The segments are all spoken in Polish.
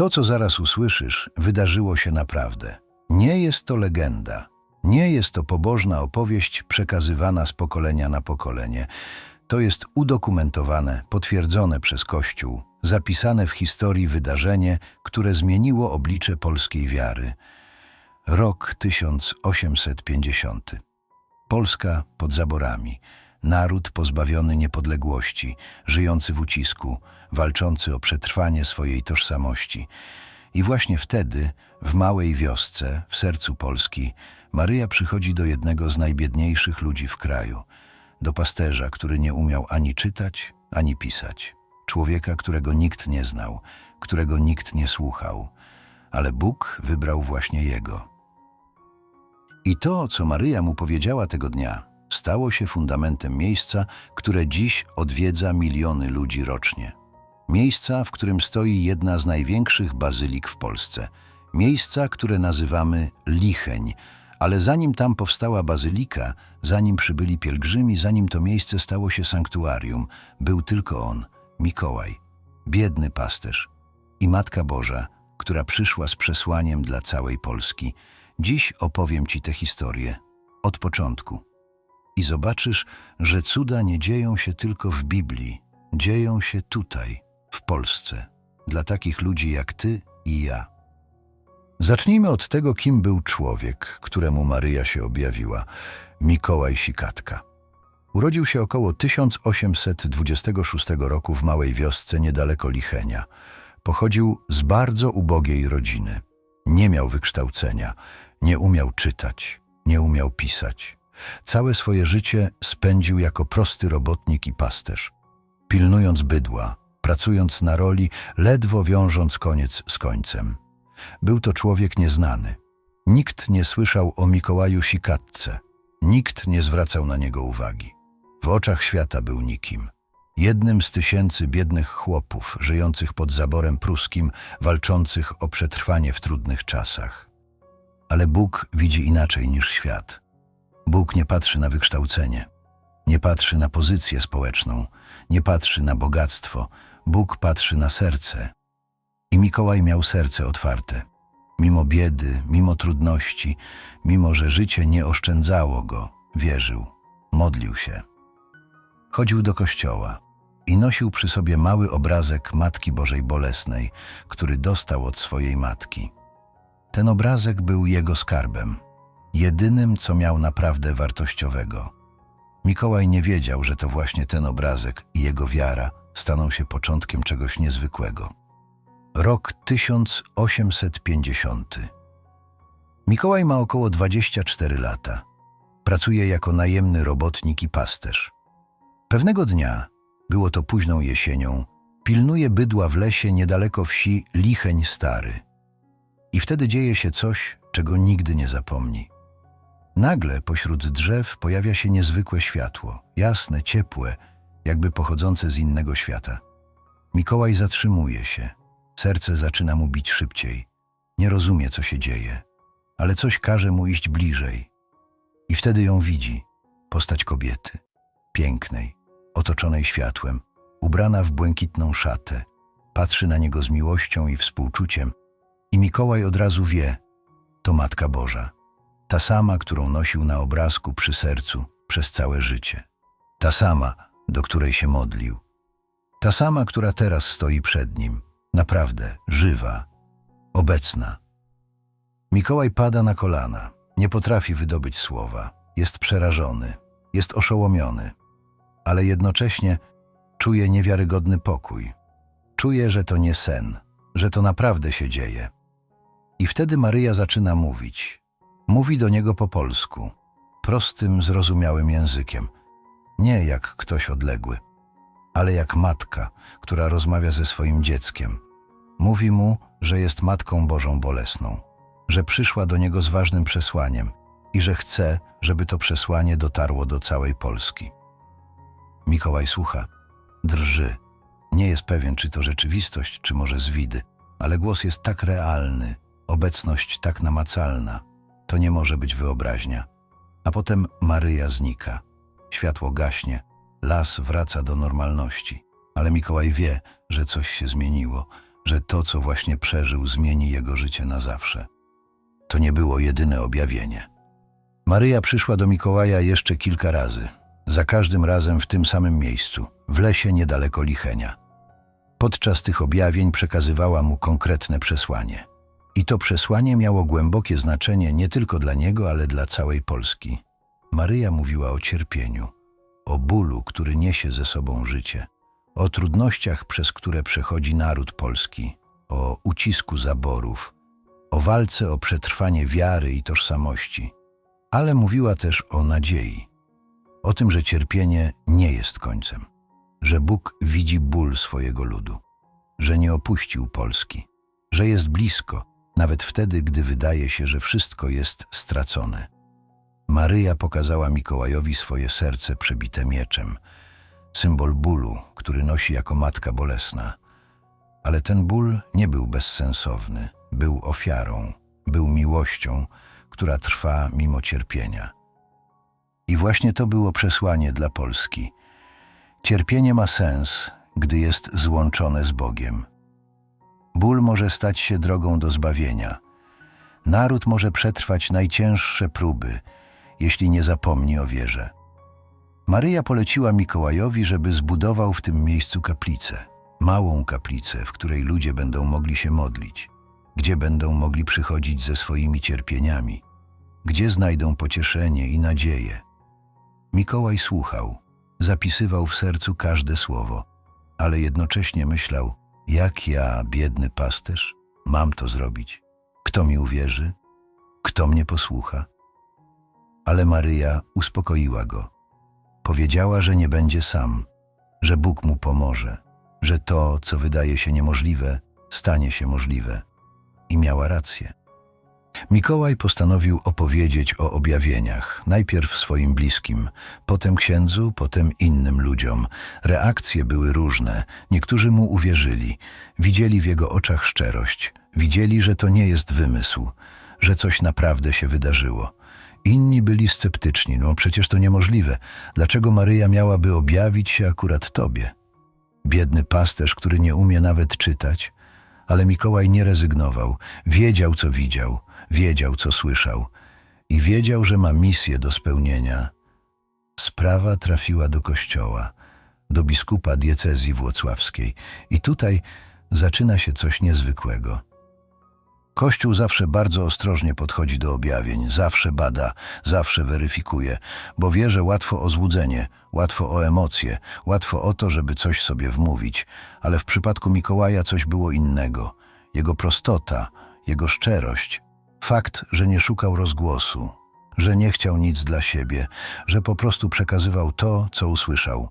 To, co zaraz usłyszysz, wydarzyło się naprawdę. Nie jest to legenda. Nie jest to pobożna opowieść przekazywana z pokolenia na pokolenie. To jest udokumentowane, potwierdzone przez Kościół, zapisane w historii wydarzenie, które zmieniło oblicze polskiej wiary. Rok 1850. Polska pod zaborami. Naród pozbawiony niepodległości, żyjący w ucisku, walczący o przetrwanie swojej tożsamości. I właśnie wtedy, w małej wiosce, w sercu Polski, Maryja przychodzi do jednego z najbiedniejszych ludzi w kraju, do pasterza, który nie umiał ani czytać, ani pisać, człowieka, którego nikt nie znał, którego nikt nie słuchał, ale Bóg wybrał właśnie jego. I to, co Maryja mu powiedziała tego dnia, stało się fundamentem miejsca, które dziś odwiedza miliony ludzi rocznie. Miejsca, w którym stoi jedna z największych bazylik w Polsce. Miejsca, które nazywamy Licheń, ale zanim tam powstała bazylika, zanim przybyli pielgrzymi, zanim to miejsce stało się sanktuarium, był tylko on, Mikołaj, biedny pasterz i Matka Boża, która przyszła z przesłaniem dla całej Polski. Dziś opowiem Ci tę historię od początku. I zobaczysz, że cuda nie dzieją się tylko w Biblii, dzieją się tutaj, w Polsce, dla takich ludzi jak Ty i ja. Zacznijmy od tego, kim był człowiek, któremu Maryja się objawiła, Mikołaj Sikatka. Urodził się około 1826 roku w małej wiosce niedaleko Lichenia. Pochodził z bardzo ubogiej rodziny. Nie miał wykształcenia, nie umiał czytać, nie umiał pisać. Całe swoje życie spędził jako prosty robotnik i pasterz, pilnując bydła, pracując na roli, ledwo wiążąc koniec z końcem. Był to człowiek nieznany. Nikt nie słyszał o Mikołaju Sikatce. Nikt nie zwracał na niego uwagi. W oczach świata był nikim. Jednym z tysięcy biednych chłopów, żyjących pod zaborem pruskim, walczących o przetrwanie w trudnych czasach. Ale Bóg widzi inaczej niż świat. Bóg nie patrzy na wykształcenie, nie patrzy na pozycję społeczną, nie patrzy na bogactwo. Bóg patrzy na serce. I Mikołaj miał serce otwarte. Mimo biedy, mimo trudności, mimo że życie nie oszczędzało go, wierzył, modlił się. Chodził do kościoła i nosił przy sobie mały obrazek Matki Bożej Bolesnej, który dostał od swojej matki. Ten obrazek był jego skarbem, jedynym, co miał naprawdę wartościowego. Mikołaj nie wiedział, że to właśnie ten obrazek i jego wiara staną się początkiem czegoś niezwykłego. Rok 1850. Mikołaj ma około 24 lata. Pracuje jako najemny robotnik i pasterz. Pewnego dnia, było to późną jesienią, pilnuje bydła w lesie niedaleko wsi Licheń Stary. I wtedy dzieje się coś, czego nigdy nie zapomni. Nagle pośród drzew pojawia się niezwykłe światło, jasne, ciepłe, jakby pochodzące z innego świata. Mikołaj zatrzymuje się. Serce zaczyna mu bić szybciej. Nie rozumie, co się dzieje, ale coś każe mu iść bliżej. I wtedy ją widzi. Postać kobiety, pięknej, otoczonej światłem, ubrana w błękitną szatę. Patrzy na niego z miłością i współczuciem i Mikołaj od razu wie, to Matka Boża. Ta sama, którą nosił na obrazku przy sercu przez całe życie. Ta sama, do której się modlił. Ta sama, która teraz stoi przed nim, naprawdę żywa, obecna. Mikołaj pada na kolana, nie potrafi wydobyć słowa, jest przerażony, jest oszołomiony, ale jednocześnie czuje niewiarygodny pokój. Czuje, że to nie sen, że to naprawdę się dzieje. I wtedy Maryja zaczyna mówić. Mówi do niego po polsku, prostym, zrozumiałym językiem. Nie jak ktoś odległy, ale jak matka, która rozmawia ze swoim dzieckiem. Mówi mu, że jest Matką Bożą Bolesną, że przyszła do niego z ważnym przesłaniem i że chce, żeby to przesłanie dotarło do całej Polski. Mikołaj słucha, drży. Nie jest pewien, czy to rzeczywistość, czy może zwidy, ale głos jest tak realny, obecność tak namacalna. To nie może być wyobraźnia. A potem Maryja znika. Światło gaśnie, las wraca do normalności. Ale Mikołaj wie, że coś się zmieniło, że to, co właśnie przeżył, zmieni jego życie na zawsze. To nie było jedyne objawienie. Maryja przyszła do Mikołaja jeszcze kilka razy, za każdym razem w tym samym miejscu, w lesie niedaleko Lichenia. Podczas tych objawień przekazywała mu konkretne przesłanie. I to przesłanie miało głębokie znaczenie nie tylko dla niego, ale dla całej Polski. Maryja mówiła o cierpieniu, o bólu, który niesie ze sobą życie, o trudnościach, przez które przechodzi naród polski, o ucisku zaborów, o walce o przetrwanie wiary i tożsamości, ale mówiła też o nadziei, o tym, że cierpienie nie jest końcem, że Bóg widzi ból swojego ludu, że nie opuścił Polski, że jest blisko, nawet wtedy, gdy wydaje się, że wszystko jest stracone. Maryja pokazała Mikołajowi swoje serce przebite mieczem, symbol bólu, który nosi jako matka bolesna. Ale ten ból nie był bezsensowny, był ofiarą, był miłością, która trwa mimo cierpienia. I właśnie to było przesłanie dla Polski. Cierpienie ma sens, gdy jest złączone z Bogiem. Ból może stać się drogą do zbawienia. Naród może przetrwać najcięższe próby, jeśli nie zapomni o wierze. Maryja poleciła Mikołajowi, żeby zbudował w tym miejscu kaplicę. Małą kaplicę, w której ludzie będą mogli się modlić, gdzie będą mogli przychodzić ze swoimi cierpieniami, gdzie znajdą pocieszenie i nadzieję. Mikołaj słuchał, zapisywał w sercu każde słowo, ale jednocześnie myślał, jak ja, biedny pasterz, mam to zrobić? Kto mi uwierzy? Kto mnie posłucha? Ale Maryja uspokoiła go. Powiedziała, że nie będzie sam, że Bóg mu pomoże, że to, co wydaje się niemożliwe, stanie się możliwe. I miała rację. Mikołaj postanowił opowiedzieć o objawieniach, najpierw swoim bliskim, potem księdzu, potem innym ludziom. Reakcje były różne, niektórzy mu uwierzyli, widzieli w jego oczach szczerość, widzieli, że to nie jest wymysł, że coś naprawdę się wydarzyło. Inni byli sceptyczni, no przecież to niemożliwe. Dlaczego Maryja miałaby objawić się akurat tobie? Biedny pasterz, który nie umie nawet czytać, ale Mikołaj nie rezygnował, wiedział, co widział, wiedział, co słyszał i wiedział, że ma misję do spełnienia. Sprawa trafiła do kościoła, do biskupa diecezji włocławskiej i tutaj zaczyna się coś niezwykłego. Kościół zawsze bardzo ostrożnie podchodzi do objawień, zawsze bada, zawsze weryfikuje, bo wie, że łatwo o złudzenie, łatwo o emocje, łatwo o to, żeby coś sobie wmówić, ale w przypadku Mikołaja coś było innego. Jego prostota, jego szczerość, fakt, że nie szukał rozgłosu, że nie chciał nic dla siebie, że po prostu przekazywał to, co usłyszał.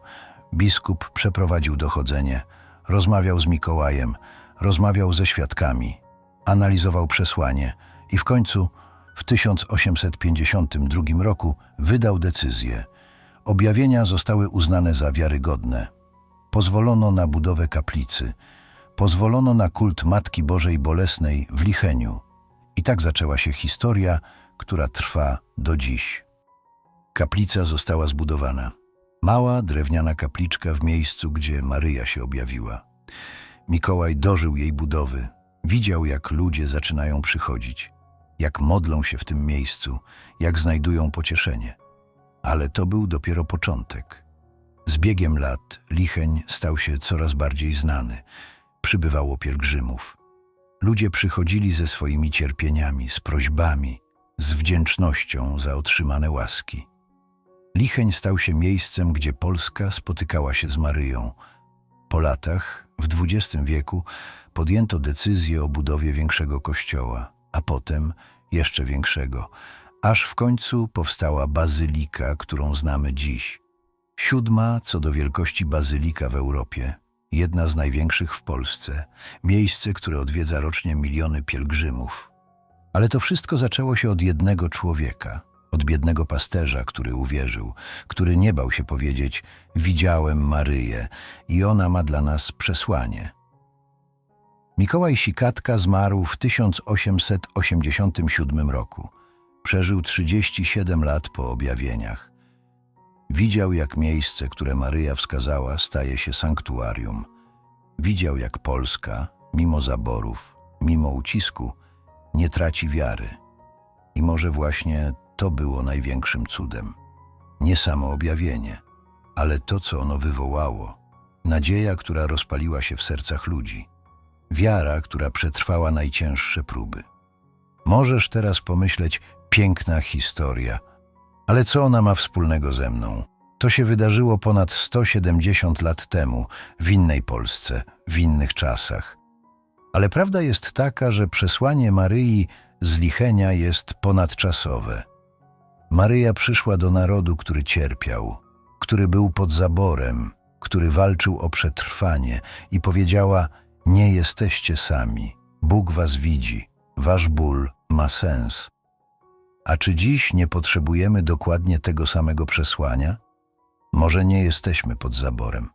Biskup przeprowadził dochodzenie, rozmawiał z Mikołajem, rozmawiał ze świadkami, analizował przesłanie i w końcu w 1852 roku wydał decyzję. Objawienia zostały uznane za wiarygodne. Pozwolono na budowę kaplicy, pozwolono na kult Matki Bożej Bolesnej w Licheniu. I tak zaczęła się historia, która trwa do dziś. Kaplica została zbudowana. Mała, drewniana kapliczka w miejscu, gdzie Maryja się objawiła. Mikołaj dożył jej budowy, Widział, jak ludzie zaczynają przychodzić, jak modlą się w tym miejscu, jak znajdują pocieszenie. Ale to był dopiero początek. Z biegiem lat Licheń stał się coraz bardziej znany. Przybywało pielgrzymów. Ludzie przychodzili ze swoimi cierpieniami, z prośbami, z wdzięcznością za otrzymane łaski. Licheń stał się miejscem, gdzie Polska spotykała się z Maryją. Po latach, w XX wieku, podjęto decyzję o budowie większego kościoła, a potem jeszcze większego, aż w końcu powstała bazylika, którą znamy dziś. Siódma co do wielkości bazylika w Europie, jedna z największych w Polsce, miejsce, które odwiedza rocznie miliony pielgrzymów. Ale to wszystko zaczęło się od jednego człowieka, od biednego pasterza, który uwierzył, który nie bał się powiedzieć: Widziałem Maryję i ona ma dla nas przesłanie. Mikołaj Sikatka zmarł w 1887 roku. Przeżył 37 lat po objawieniach. Widział, jak miejsce, które Maryja wskazała, staje się sanktuarium. Widział, jak Polska, mimo zaborów, mimo ucisku, nie traci wiary. I może właśnie to było największym cudem. Nie samo objawienie, ale to, co ono wywołało. Nadzieja, która rozpaliła się w sercach ludzi. Wiara, która przetrwała najcięższe próby. Możesz teraz pomyśleć, piękna historia, ale co ona ma wspólnego ze mną? To się wydarzyło ponad 170 lat temu, w innej Polsce, w innych czasach. Ale prawda jest taka, że przesłanie Maryi z Lichenia jest ponadczasowe. Maryja przyszła do narodu, który cierpiał, który był pod zaborem, który walczył o przetrwanie i powiedziała: Nie jesteście sami, Bóg was widzi, wasz ból ma sens. A czy dziś nie potrzebujemy dokładnie tego samego przesłania? Może nie jesteśmy pod zaborem,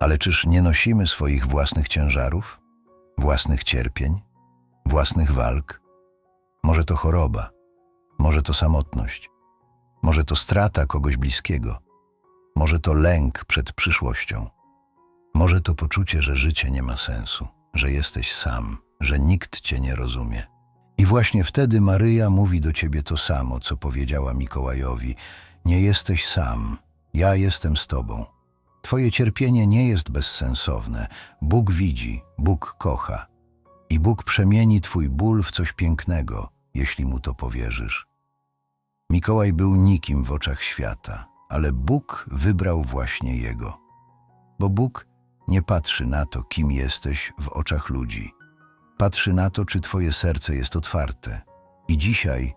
ale czyż nie nosimy swoich własnych ciężarów, własnych cierpień, własnych walk? Może to choroba, może to samotność, może to strata kogoś bliskiego, może to lęk przed przyszłością, może to poczucie, że życie nie ma sensu, że jesteś sam, że nikt cię nie rozumie. I właśnie wtedy Maryja mówi do ciebie to samo, co powiedziała Mikołajowi: Nie jesteś sam, ja jestem z tobą. Twoje cierpienie nie jest bezsensowne. Bóg widzi, Bóg kocha. I Bóg przemieni twój ból w coś pięknego, jeśli mu to powierzysz. Mikołaj był nikim w oczach świata, ale Bóg wybrał właśnie jego. Bo Bóg nie patrzy na to, kim jesteś w oczach ludzi. Patrzy na to, czy twoje serce jest otwarte. I dzisiaj,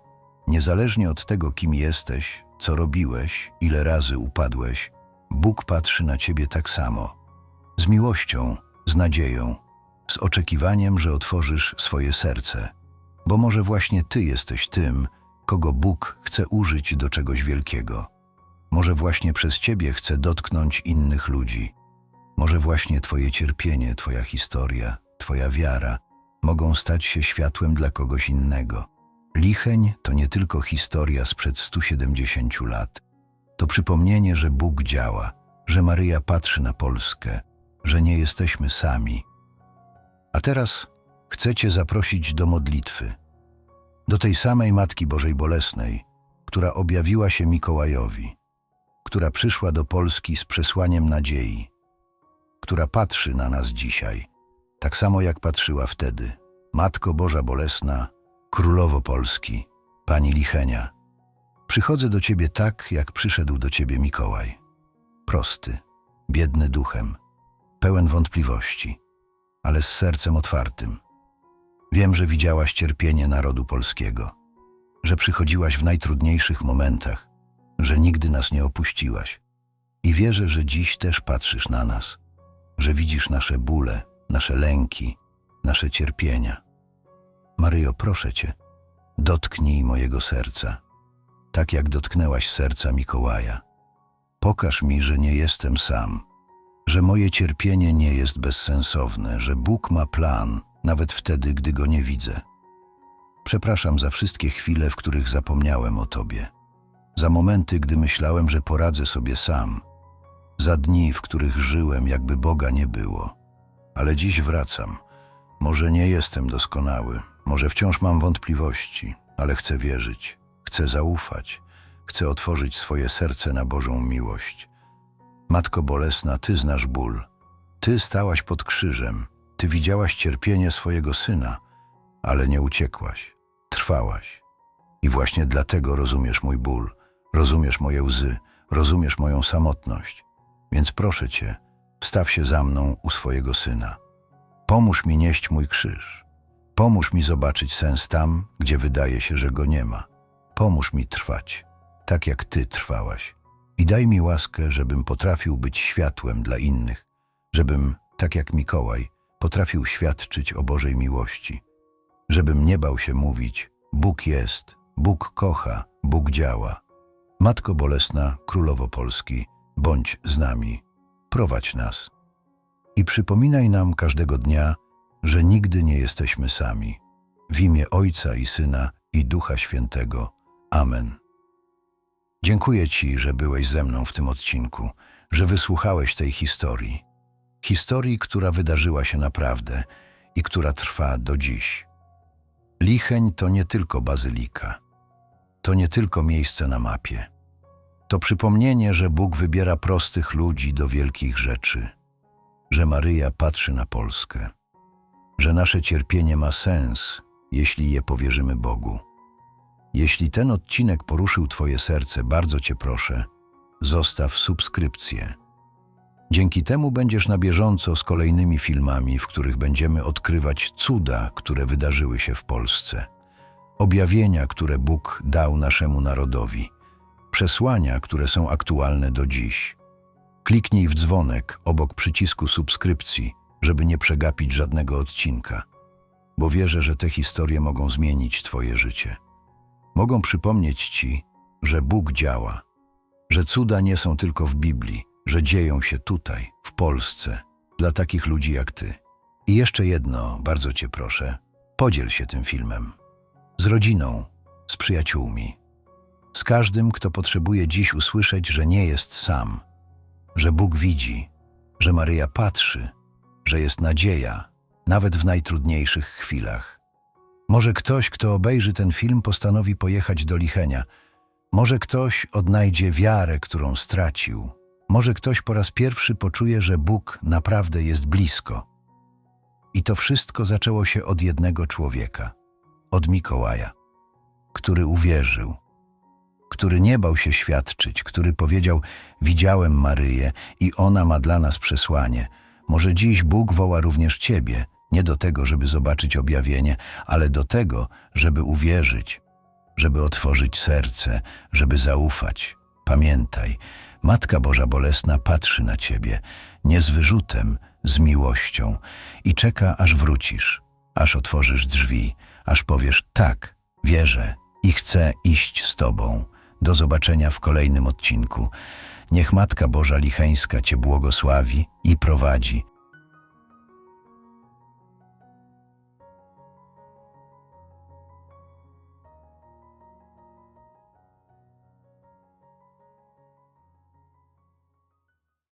niezależnie od tego, kim jesteś, co robiłeś, ile razy upadłeś, Bóg patrzy na ciebie tak samo. Z miłością, z nadzieją, z oczekiwaniem, że otworzysz swoje serce. Bo może właśnie ty jesteś tym, kogo Bóg chce użyć do czegoś wielkiego. Może właśnie przez ciebie chce dotknąć innych ludzi. Może właśnie twoje cierpienie, twoja historia, twoja wiara mogą stać się światłem dla kogoś innego. Licheń to nie tylko historia sprzed 170 lat. To przypomnienie, że Bóg działa, że Maryja patrzy na Polskę, że nie jesteśmy sami. A teraz chcę Cię zaprosić do modlitwy, do tej samej Matki Bożej Bolesnej, która objawiła się Mikołajowi, która przyszła do Polski z przesłaniem nadziei, która patrzy na nas dzisiaj, tak samo jak patrzyła wtedy. Matko Boża Bolesna, Królowo Polski, Pani Lichenia, przychodzę do Ciebie tak, jak przyszedł do Ciebie Mikołaj. Prosty, biedny duchem, pełen wątpliwości, ale z sercem otwartym. Wiem, że widziałaś cierpienie narodu polskiego, że przychodziłaś w najtrudniejszych momentach, że nigdy nas nie opuściłaś. I wierzę, że dziś też patrzysz na nas, że widzisz nasze bóle, nasze lęki, nasze cierpienia. Maryjo, proszę Cię, dotknij mojego serca, tak jak dotknęłaś serca Mikołaja. Pokaż mi, że nie jestem sam, że moje cierpienie nie jest bezsensowne, że Bóg ma plan, nawet wtedy, gdy go nie widzę. Przepraszam za wszystkie chwile, w których zapomniałem o Tobie, za momenty, gdy myślałem, że poradzę sobie sam, za dni, w których żyłem, jakby Boga nie było. Ale dziś wracam. Może nie jestem doskonały, może wciąż mam wątpliwości, ale chcę wierzyć, chcę zaufać, chcę otworzyć swoje serce na Bożą miłość. Matko Bolesna, Ty znasz ból. Ty stałaś pod krzyżem, Ty widziałaś cierpienie swojego syna, ale nie uciekłaś, trwałaś. I właśnie dlatego rozumiesz mój ból, rozumiesz moje łzy, rozumiesz moją samotność. Więc proszę Cię, wstaw się za mną u swojego syna. Pomóż mi nieść mój krzyż. Pomóż mi zobaczyć sens tam, gdzie wydaje się, że go nie ma. Pomóż mi trwać, tak jak Ty trwałaś. I daj mi łaskę, żebym potrafił być światłem dla innych, żebym, tak jak Mikołaj, potrafił świadczyć o Bożej miłości, żebym nie bał się mówić: Bóg jest, Bóg kocha, Bóg działa. Matko Bolesna, Królowo Polski, bądź z nami, prowadź nas. I przypominaj nam każdego dnia, że nigdy nie jesteśmy sami. W imię Ojca i Syna i Ducha Świętego. Amen. Dziękuję Ci, że byłeś ze mną w tym odcinku, że wysłuchałeś tej historii. Historii, która wydarzyła się naprawdę i która trwa do dziś. Licheń to nie tylko bazylika, to nie tylko miejsce na mapie. To przypomnienie, że Bóg wybiera prostych ludzi do wielkich rzeczy, że Maryja patrzy na Polskę, że nasze cierpienie ma sens, jeśli je powierzymy Bogu. Jeśli ten odcinek poruszył Twoje serce, bardzo Cię proszę, zostaw subskrypcję. Dzięki temu będziesz na bieżąco z kolejnymi filmami, w których będziemy odkrywać cuda, które wydarzyły się w Polsce, objawienia, które Bóg dał naszemu narodowi, przesłania, które są aktualne do dziś. Kliknij w dzwonek obok przycisku subskrypcji, żeby nie przegapić żadnego odcinka, bo wierzę, że te historie mogą zmienić Twoje życie. Mogą przypomnieć Ci, że Bóg działa, że cuda nie są tylko w Biblii, że dzieją się tutaj, w Polsce, dla takich ludzi jak Ty. I jeszcze jedno, bardzo Cię proszę, podziel się tym filmem. Z rodziną, z przyjaciółmi, z każdym, kto potrzebuje dziś usłyszeć, że nie jest sam, że Bóg widzi, że Maryja patrzy, że jest nadzieja, nawet w najtrudniejszych chwilach. Może ktoś, kto obejrzy ten film, postanowi pojechać do Lichenia. Może ktoś odnajdzie wiarę, którą stracił. Może ktoś po raz pierwszy poczuje, że Bóg naprawdę jest blisko. I to wszystko zaczęło się od jednego człowieka, od Mikołaja, który uwierzył, który nie bał się świadczyć, który powiedział: Widziałem Maryję i ona ma dla nas przesłanie. Może dziś Bóg woła również Ciebie, nie do tego, żeby zobaczyć objawienie, ale do tego, żeby uwierzyć, żeby otworzyć serce, żeby zaufać. Pamiętaj, Matka Boża Bolesna patrzy na Ciebie, nie z wyrzutem, z miłością i czeka, aż wrócisz, aż otworzysz drzwi, aż powiesz tak, wierzę i chcę iść z Tobą. Do zobaczenia w kolejnym odcinku. Niech Matka Boża Licheńska Cię błogosławi i prowadzi,